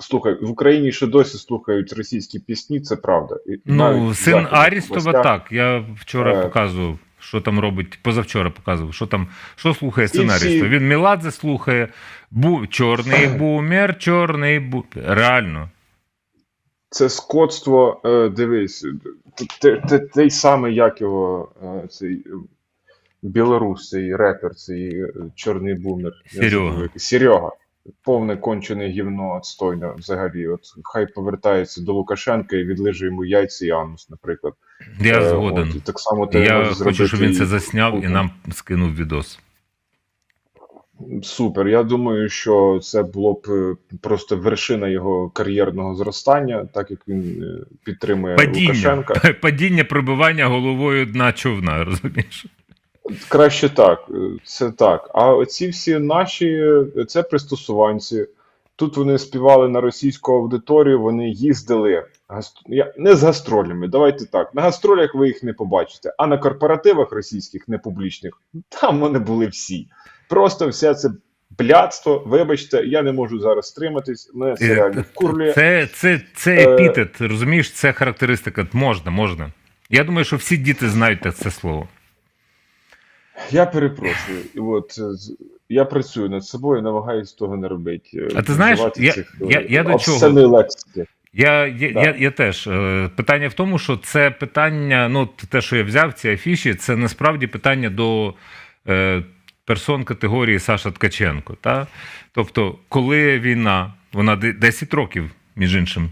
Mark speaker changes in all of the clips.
Speaker 1: Слухай, в Україні ще досі слухають російські пісні, це правда. І
Speaker 2: Ну,
Speaker 1: навіть
Speaker 2: син Арістова так. Я вчора
Speaker 1: Е.
Speaker 2: показував, що там робить, позавчора показував, що там, що слухає син
Speaker 1: І всі-
Speaker 2: Він Меладзе слухає, бу, чорний бумер, чорний бу. Реально.
Speaker 1: Це скотство, е, дивись, той самий, як його, е, цей е, білорус, цей репер, цей е, чорний бумер.
Speaker 2: Серега.
Speaker 1: Серега. Повне кончене гівно отстойне взагалі. От хай повертається до Лукашенка і відлижує йому яйця і анус, наприклад.
Speaker 2: Я
Speaker 1: Е,
Speaker 2: згоден.
Speaker 1: От, і так само те
Speaker 2: Я хочу, щоб він це засняв і
Speaker 1: Путін.
Speaker 2: нам скинув відос.
Speaker 1: Супер. Я думаю, що це було б е, просто вершина його кар'єрного зростання, так як він е, підтримує
Speaker 2: Падіння.
Speaker 1: Лукашенка.
Speaker 2: Падіння прибивання головою дна човна, розумієш?
Speaker 1: Краще так, е, це так. А оці всі наші е, це пристосуванці. Тут вони співали на російську аудиторію, вони їздили не з гастролями. Давайте так. На гастролях ви їх не побачите, а на корпоративах російських непублічних там вони були всі. Просто все це блядство. Вибачте, я не можу зараз стриматись. Мене це
Speaker 2: Е,
Speaker 1: реально вкурлює.
Speaker 2: Це, це, це епітет, розумієш, це характеристика. Можна, можна. Я думаю, що всі діти знають це слово.
Speaker 1: Я перепрошую. І от е, я працюю над собою, намагаюся того не робити. е,
Speaker 2: А ти знаєш, я-
Speaker 1: цих,
Speaker 2: я-
Speaker 1: е,
Speaker 2: я до чого?
Speaker 1: лексики.
Speaker 2: Я, я,
Speaker 1: Да.
Speaker 2: я, я теж. Питання в тому, що це питання, ну, те, що я взяв, ці афіші, це насправді питання до е, персон категорії Саша Ткаченко. Та? Тобто, коли війна, вона де- 10 років, між іншим,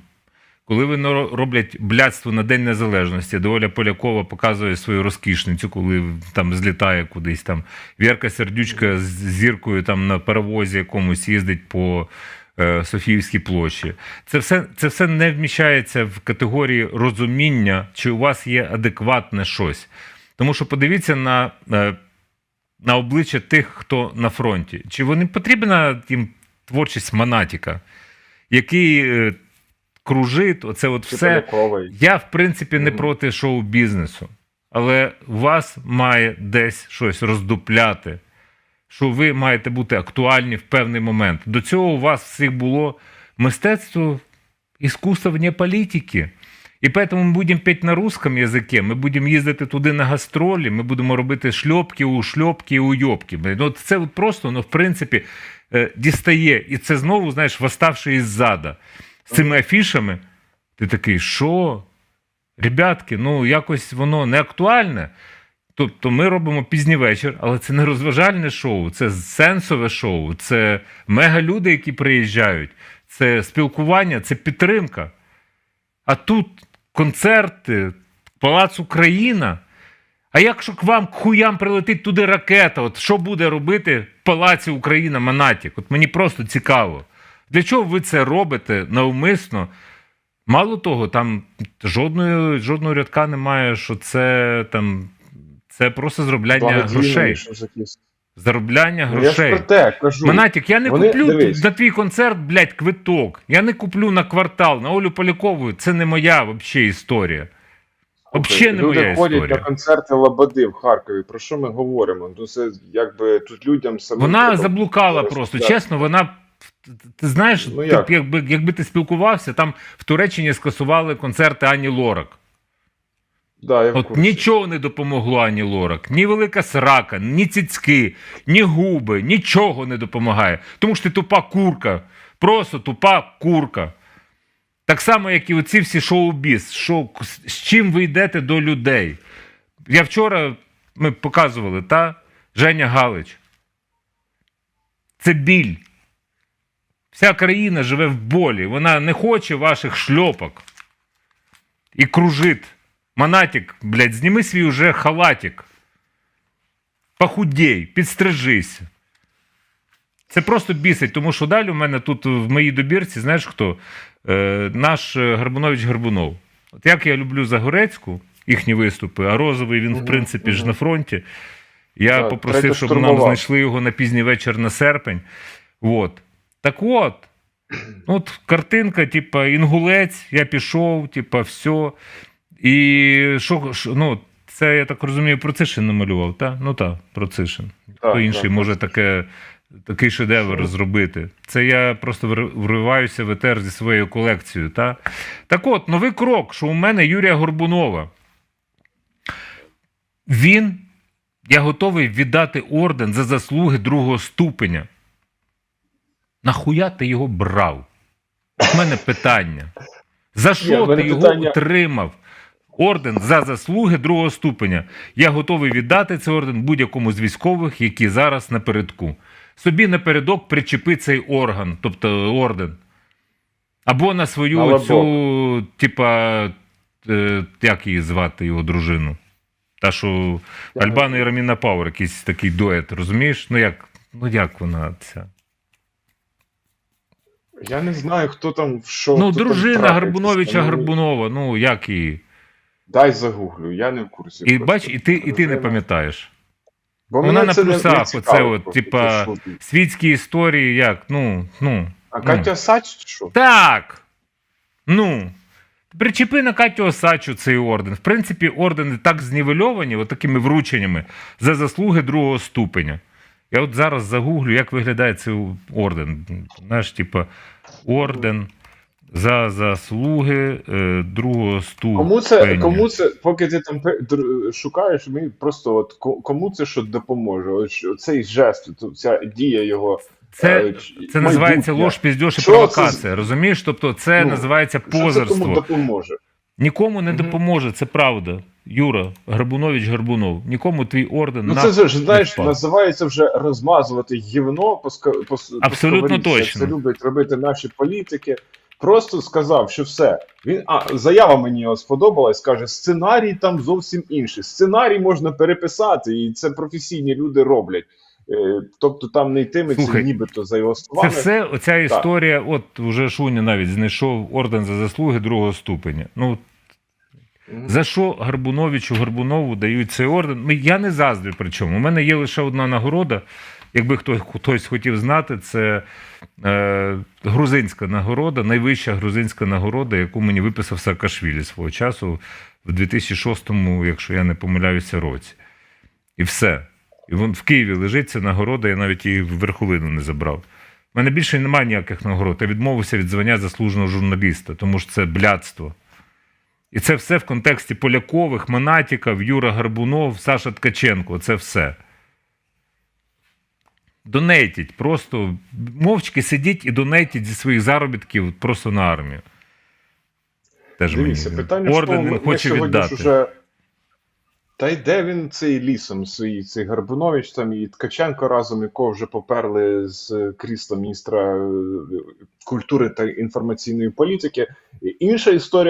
Speaker 2: коли вони роблять блядство на День Незалежності, де Оля Полякова показує свою розкішницю, коли там злітає кудись там. Вірка Сердючка з зіркою там на паровозі якомусь їздить по е, Софіївській площі. Це все, це все не вміщається в категорії розуміння, чи у вас є адекватне щось. Тому що подивіться на, е, на обличчя тих, хто на фронті. Чи вони потрібна їм творчість Монатіка, який кружить, оце от все. Я, в принципі, не проти шоу-бізнесу, але у вас має десь щось роздупляти, що ви маєте бути актуальні в певний момент. До цього у вас всіх було мистецтво, искусство вне політики. І поэтому ми будемо петь на русском язикі, ми будемо їздити туди на гастролі, ми будемо робити шльопки у шльопки і уйобки. Ну, це просто, ну, в принципі, е, дістає. І це знову, знаєш, восставши із зада. З цими афішами, ти такий, що? Ребятки, ну якось воно не актуальне. Тобто ми робимо пізній вечір, але це не розважальне шоу, це сенсове шоу, це мегалюди, які приїжджають, це спілкування, це підтримка. А тут концерти, Палац Україна. А якщо к вам к хуям прилетить туди ракета, от що буде робити в Палаці Україна Монатік? От мені просто цікаво. Для чого ви це робите навмисно? Мало того, там жодної, жодного рядка немає, що це там. Це просто заробляння грошей. Заробляння
Speaker 1: Ну, я ж
Speaker 2: грошей.
Speaker 1: те кажу.
Speaker 2: Монатік, я не
Speaker 1: Вони-
Speaker 2: куплю
Speaker 1: дивись.
Speaker 2: на твій концерт, блядь, квиток. Я не куплю на квартал, на Олю Полякову. Це не моя вообще історія. Вообще не
Speaker 1: Люди
Speaker 2: моя
Speaker 1: ходять
Speaker 2: історія.
Speaker 1: на концерти Лободи в Харкові. Про що ми говоримо? Ну це якби тут людям самим.
Speaker 2: Вона
Speaker 1: треба
Speaker 2: заблукала просто. Чесно, вона. Ти знаєш,
Speaker 1: Ну, як?
Speaker 2: б, якби, якби ти спілкувався, там в Туреччині скасували концерти Ані Лорак.
Speaker 1: Да, я
Speaker 2: От нічого не допомогло Ані Лорак. Ні велика срака, ні цицьки, ні губи, нічого не допомагає. Тому що ти тупа курка. Просто тупа курка. Так само, як і оці всі шоу-біз. Шоу, з чим ви йдете до людей? Я вчора ми показували, та? Женя Галич. Це біль. Вся країна живе в болі. Вона не хоче ваших шльопок. І кружить. Монатік, блядь, зніми свій уже халатик. Похудей, підстрижись. Це просто бісить, тому що далі у мене тут в моїй добірці, знаєш хто? Е, наш е, Гарбунович Гарбунов. От як я люблю Загорецьку, їхні виступи, а розовий він, в принципі, ж на фронті. Я
Speaker 1: Так,
Speaker 2: попросив, щоб нам знайшли його на пізній вечір на серпень. От. Так от, от картинка, типа, інгулець, я пішов, типа, все. І що, ну, це, я так розумію, Процишин намалював, так? Ну так, Процишин. Хто інший
Speaker 1: так,
Speaker 2: може таке такий шедевр зробити. Це я просто вриваюся в етер зі своєю колекцією. Та? Так от, новий крок, що у мене Юрія Горбунова. Він, я готовий віддати орден за заслуги другого ступеня. Нахуя ти його брав? У мене питання. За що ти його
Speaker 1: питання-
Speaker 2: отримав? Орден за заслуги другого ступеня. Я готовий віддати цей орден будь-якому з військових, які зараз напередку. Собі напередок причепи цей орган, тобто орден. Або на свою
Speaker 1: Мало
Speaker 2: цю, типа, е, як її звати його дружину? Та, що Альбана і Раміна Пауер, якийсь такий дует, розумієш? Ну як, ну як вона ця?
Speaker 1: Я не знаю, хто там в що.
Speaker 2: Ну,
Speaker 1: хто
Speaker 2: дружина
Speaker 1: трапиться.
Speaker 2: Гарбуновича
Speaker 1: Ну,
Speaker 2: Гарбунова, ну як її?
Speaker 1: Дай загуглю, я не в курсі.
Speaker 2: І
Speaker 1: просто.
Speaker 2: бач, і ти, і ти не
Speaker 1: Дружина.
Speaker 2: пам'ятаєш.
Speaker 1: Бо
Speaker 2: Вона
Speaker 1: мене
Speaker 2: на
Speaker 1: це не- не
Speaker 2: плюсах, оце от,
Speaker 1: просто,
Speaker 2: типа,
Speaker 1: що.
Speaker 2: Світські історії, як? Ну, ну.
Speaker 1: А
Speaker 2: ну.
Speaker 1: Катя Сач чи що?
Speaker 2: Так. Ну. Причепи на Катю Осачу цей орден. В принципі, ордени так знівельовані, от такими врученнями, за заслуги другого ступеня. Я от зараз загуглю, як виглядає цей орден. Знаєш, типа, орден за заслуги е, другого ступеня.
Speaker 1: Кому це, кому це, поки ти там шукаєш, мені просто от кому це що допоможе? От цей жест, ця дія його.
Speaker 2: Це,
Speaker 1: е,
Speaker 2: це називається ложь, піздьош і провокація. Розумієш? Тобто, це
Speaker 1: Ну,
Speaker 2: називається
Speaker 1: Що це кому допоможе?
Speaker 2: Нікому не допоможе, це правда. Юра, Гарбунович Гарбунов. Нікому твій орден
Speaker 1: Ну
Speaker 2: на...
Speaker 1: це ж знаєш,
Speaker 2: впав.
Speaker 1: називається вже розмазувати гівно по, ска- по,
Speaker 2: Абсолютно точно.
Speaker 1: Це люблять робити наші політики. Просто сказав, що все. Він а заява мені його сподобалась. Каже, сценарій там зовсім інший. Сценарій можна переписати, і це професійні люди роблять. Е, тобто там не йтиметься
Speaker 2: Слухай,
Speaker 1: нібито за його
Speaker 2: Це все, оця історія, от уже Шуня навіть знайшов орден за заслуги другого ступеня. Ну,
Speaker 1: Мгм.
Speaker 2: за що Гарбуновичу Гарбунову дають цей орден? Ну, я не заздрю причому. У мене є лише одна нагорода. Якби хтось, хтось хотів знати, це е, грузинська нагорода, найвища грузинська нагорода, яку мені виписав Саакашвілі свого часу в 2006, якщо я не помиляюся, році. І все. І вон в Києві лежить ця нагорода, я навіть її в верховину не забрав. У мене більше немає ніяких нагород. Я відмовився від звання заслуженого журналіста, тому що це блядство. І це все в контексті Полякових, Монатіків, Юра Гарбунов, Саша Ткаченко. Це все. Донейтіть, просто мовчки сидіть і донейтіть зі своїх заробітків просто на армію. Теж
Speaker 1: Дивіться,
Speaker 2: мені
Speaker 1: питання в
Speaker 2: орден
Speaker 1: тому,
Speaker 2: він хоче віддати.
Speaker 1: уже. Та йде він цей лісом, свій цей Гарбунович там і Ткаченко разом, якого вже поперли з крісла міністра е, культури та інформаційної політики. Інша історія